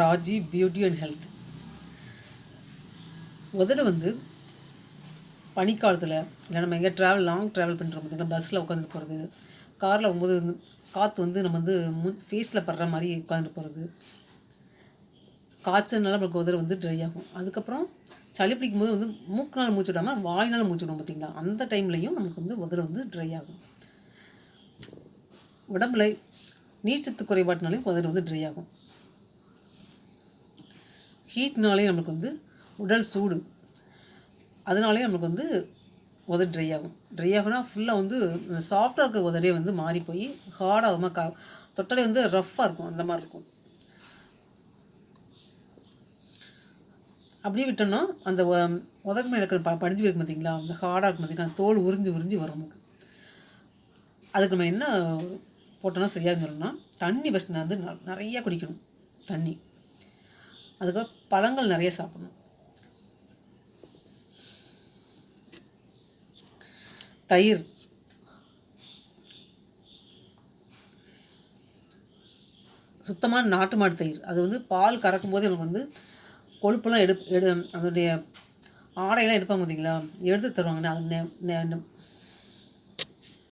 Raji beauty and health முதல்ல வந்து பனிக்காலத்தில் இல்லை நம்ம எங்கே ட்ராவல் லாங் ட்ராவல் பண்ணுறோம் பார்த்திங்கன்னா பஸ்ஸில் உட்காந்து போகிறது காரில் போகும்போது வந்து காற்று வந்து நம்ம வந்து முன் ஃபேஸில் படுற மாதிரி உட்காந்துட்டு போகிறது காய்ச்சல்னால நம்மளுக்கு உதடு வந்து ட்ரை ஆகும். அதுக்கப்புறம் சளி பிடிக்கும் போது வந்து மூக்கினால் மூச்சு விடாமல் வாயினால் மூச்சு விடும் பார்த்திங்களா? அந்த டைம்லையும் நமக்கு வந்து உதடு வந்து ட்ரை ஆகும். உடம்புல நீர்ச்சத்து குறைபாட்டினாலையும் உதடு வந்து ட்ரை ஆகும். ஹீட்னாலே நம்மளுக்கு வந்து உடல் சூடு அதனாலே நம்மளுக்கு வந்து உதடு ட்ரை ஆகும். ட்ரை ஆகுனா ஃபுல்லாக வந்து சாஃப்டாக இருக்க உதடே வந்து மாறி போய் ஹார்டாகுமா கா தொட்டடை வந்து ரஃப்பாக இருக்கும் அந்த மாதிரி இருக்கும். அப்படியே விட்டோம்னா அந்த உ- மேலே இருக்கிற ப படிஞ்சு இருக்கும் பார்த்தீங்களா அந்த ஹார்டாக இருக்கும் பார்த்தீங்கன்னா தோல் உறிஞ்சி உறிஞ்சி வரும் நமக்கு. அதுக்கு நம்ம என்ன போட்டோம்னா சரியாக சொல்லணும்னா தண்ணி ஃபஸ்ட் வந்து ந- நிறைய குடிக்கணும். தண்ணி. அதுக்கப்புறம் பழங்கள் நிறைய சாப்பிடணும். தயிர். சுத்தமான நாட்டு மாடு தயிர். அது வந்து பால் கறக்கும் போது எனக்கு வந்து கொழுப்பெல்லாம் எடு எடு அதனுடைய ஆடையெல்லாம் எடுப்பாங்க பார்த்தீங்களா எடுத்து தருவாங்க. அது நெ-